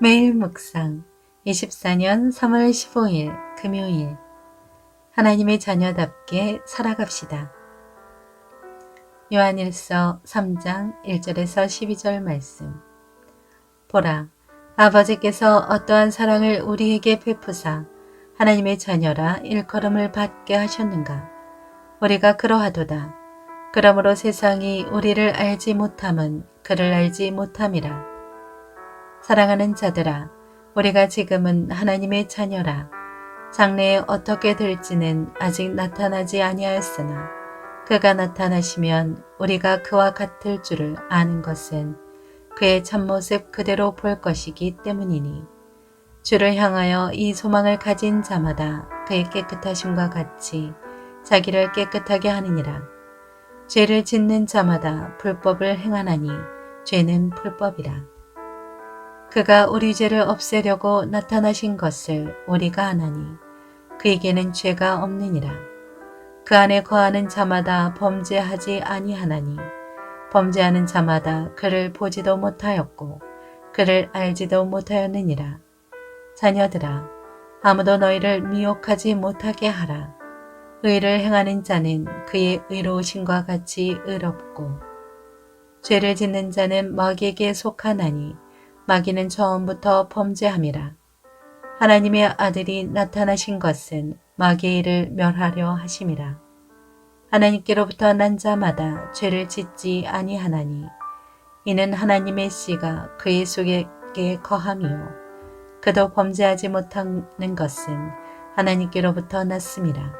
매일 묵상 24년 3월 15일 금요일. 하나님의 자녀답게 살아갑시다. 요한일서 3장 1절에서 12절 말씀. 보라 아버지께서 어떠한 사랑을 우리에게 베푸사 하나님의 자녀라 일컬음을 받게 하셨는가? 우리가 그러하도다. 그러므로 세상이 우리를 알지 못함은 그를 알지 못함이라 사랑하는 자들아, 우리가 지금은 하나님의 자녀라. 장래에 어떻게 될지는 아직 나타나지 아니하였으나 그가 나타나시면 우리가 그와 같을 줄을 아는 것은 그의 참모습 그대로 볼 것이기 때문이니 주를 향하여 이 소망을 가진 자마다 그의 깨끗하심과 같이 자기를 깨끗하게 하느니라. 죄를 짓는 자마다 불법을 행하나니 죄는 불법이라. 그가 우리 죄를 없애려고 나타나신 것을 우리가 아나니 그에게는 죄가 없느니라. 그 안에 거하는 자마다 범죄하지 아니하나니 범죄하는 자마다 그를 보지도 못하였고 그를 알지도 못하였느니라. 자녀들아 아무도 너희를 미혹하지 못하게 하라. 의를 행하는 자는 그의 의로우심과 같이 의롭고 죄를 짓는 자는 마귀에게 속하나니 마귀는 처음부터 범죄함이라. 하나님의 아들이 나타나신 것은 마귀의 일을 멸하려 하심이라. 하나님께로부터 난 자마다 죄를 짓지 아니하나니 이는 하나님의 씨가 그의 속에 거함이요 그도 범죄하지 못하는 것은 하나님께로부터 났음이라.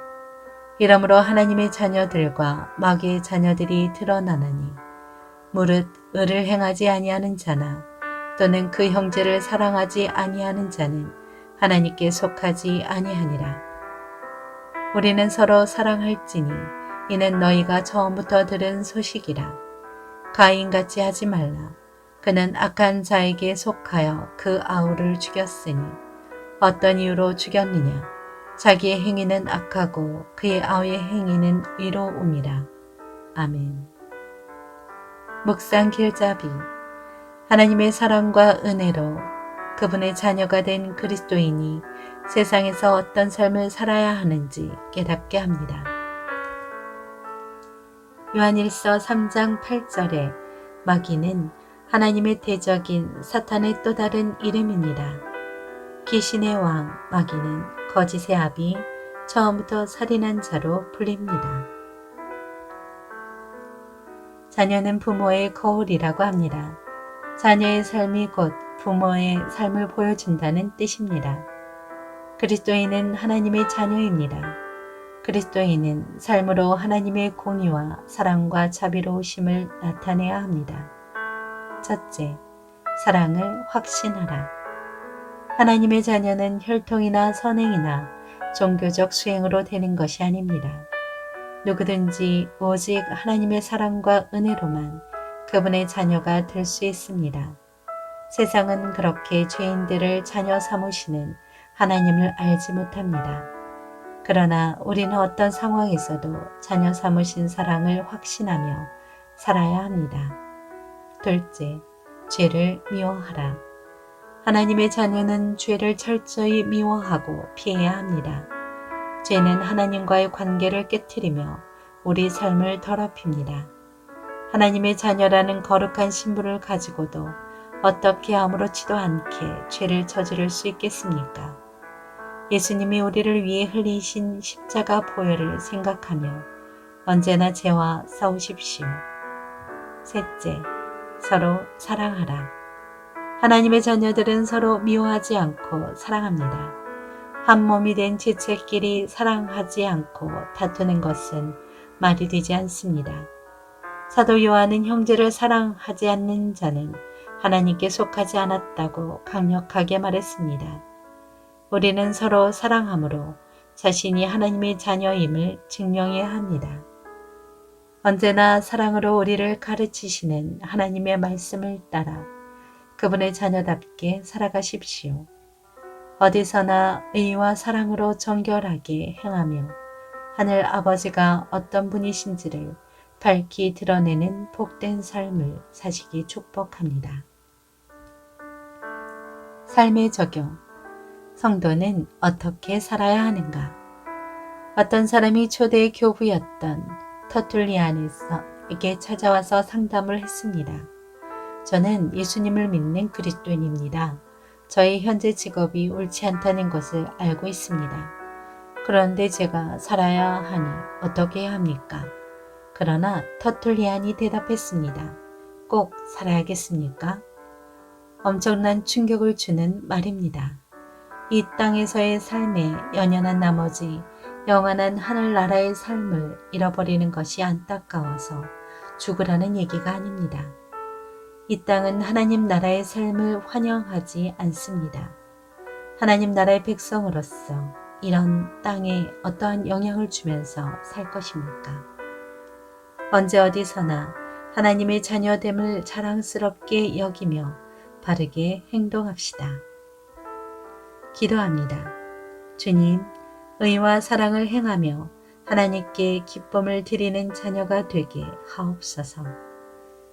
이러므로 하나님의 자녀들과 마귀의 자녀들이 드러나나니 무릇 의를 행하지 아니하는 자나 또는 그 형제를 사랑하지 아니하는 자는 하나님께 속하지 아니하니라. 우리는 서로 사랑할지니 이는 너희가 처음부터 들은 소식이라. 가인같이 하지 말라. 그는 악한 자에게 속하여 그 아우를 죽였으니 어떤 이유로 죽였느냐. 자기의 행위는 악하고 그의 아우의 행위는 위로움이라. 아멘. 묵상 길잡이 하나님의 사랑과 은혜로 그분의 자녀가 된 그리스도인이 세상에서 어떤 삶을 살아야 하는지 깨닫게 합니다. 요한일서 3장 8절에 마귀는 하나님의 대적인 사탄의 또 다른 이름입니다. 귀신의 왕 마귀는 거짓의 아비 처음부터 살인한 자로 불립니다. 자녀는 부모의 거울이라고 합니다. 자녀의 삶이 곧 부모의 삶을 보여준다는 뜻입니다. 그리스도인은 하나님의 자녀입니다. 그리스도인은 삶으로 하나님의 공의와 사랑과 자비로우심을 나타내야 합니다. 첫째, 사랑을 확신하라. 하나님의 자녀는 혈통이나 선행이나 종교적 수행으로 되는 것이 아닙니다. 누구든지 오직 하나님의 사랑과 은혜로만 그분의 자녀가 될 수 있습니다. 세상은 그렇게 죄인들을 자녀 삼으시는 하나님을 알지 못합니다. 그러나 우리는 어떤 상황에서도 자녀 삼으신 사랑을 확신하며 살아야 합니다. 둘째, 죄를 미워하라. 하나님의 자녀는 죄를 철저히 미워하고 피해야 합니다. 죄는 하나님과의 관계를 깨뜨리며 우리 삶을 더럽힙니다. 하나님의 자녀라는 거룩한 신분을 가지고도 어떻게 아무렇지도 않게 죄를 저지를 수 있겠습니까? 예수님이 우리를 위해 흘리신 십자가 보혈을 생각하며 언제나 죄와 싸우십시오. 셋째, 서로 사랑하라. 하나님의 자녀들은 서로 미워하지 않고 사랑합니다. 한 몸이 된 지체끼리 사랑하지 않고 다투는 것은 말이 되지 않습니다. 사도 요한은 형제를 사랑하지 않는 자는 하나님께 속하지 않았다고 강력하게 말했습니다. 우리는 서로 사랑함으로 자신이 하나님의 자녀임을 증명해야 합니다. 언제나 사랑으로 우리를 가르치시는 하나님의 말씀을 따라 그분의 자녀답게 살아가십시오. 어디서나 의와 사랑으로 정결하게 행하며 하늘 아버지가 어떤 분이신지를 밝히 드러내는 복된 삶을 사시기 축복합니다. 삶의 적용. 성도는 어떻게 살아야 하는가? 어떤 사람이 초대 교부였던 터툴리안에서에게 찾아와서 상담을 했습니다. 저는 예수님을 믿는 그리스도인입니다. 저의 현재 직업이 옳지 않다는 것을 알고 있습니다. 그런데 제가 살아야 하니 어떻게 합니까? 그러나 터툴리안이 대답했습니다. 꼭 살아야겠습니까? 엄청난 충격을 주는 말입니다. 이 땅에서의 삶에 연연한 나머지 영원한 하늘나라의 삶을 잃어버리는 것이 안타까워서 죽으라는 얘기가 아닙니다. 이 땅은 하나님 나라의 삶을 환영하지 않습니다. 하나님 나라의 백성으로서 이런 땅에 어떠한 영향을 주면서 살 것입니까? 언제 어디서나 하나님의 자녀됨을 자랑스럽게 여기며 바르게 행동합시다. 기도합니다. 주님, 의와 사랑을 행하며 하나님께 기쁨을 드리는 자녀가 되게 하옵소서.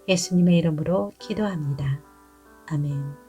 예수님의 이름으로 기도합니다. 아멘.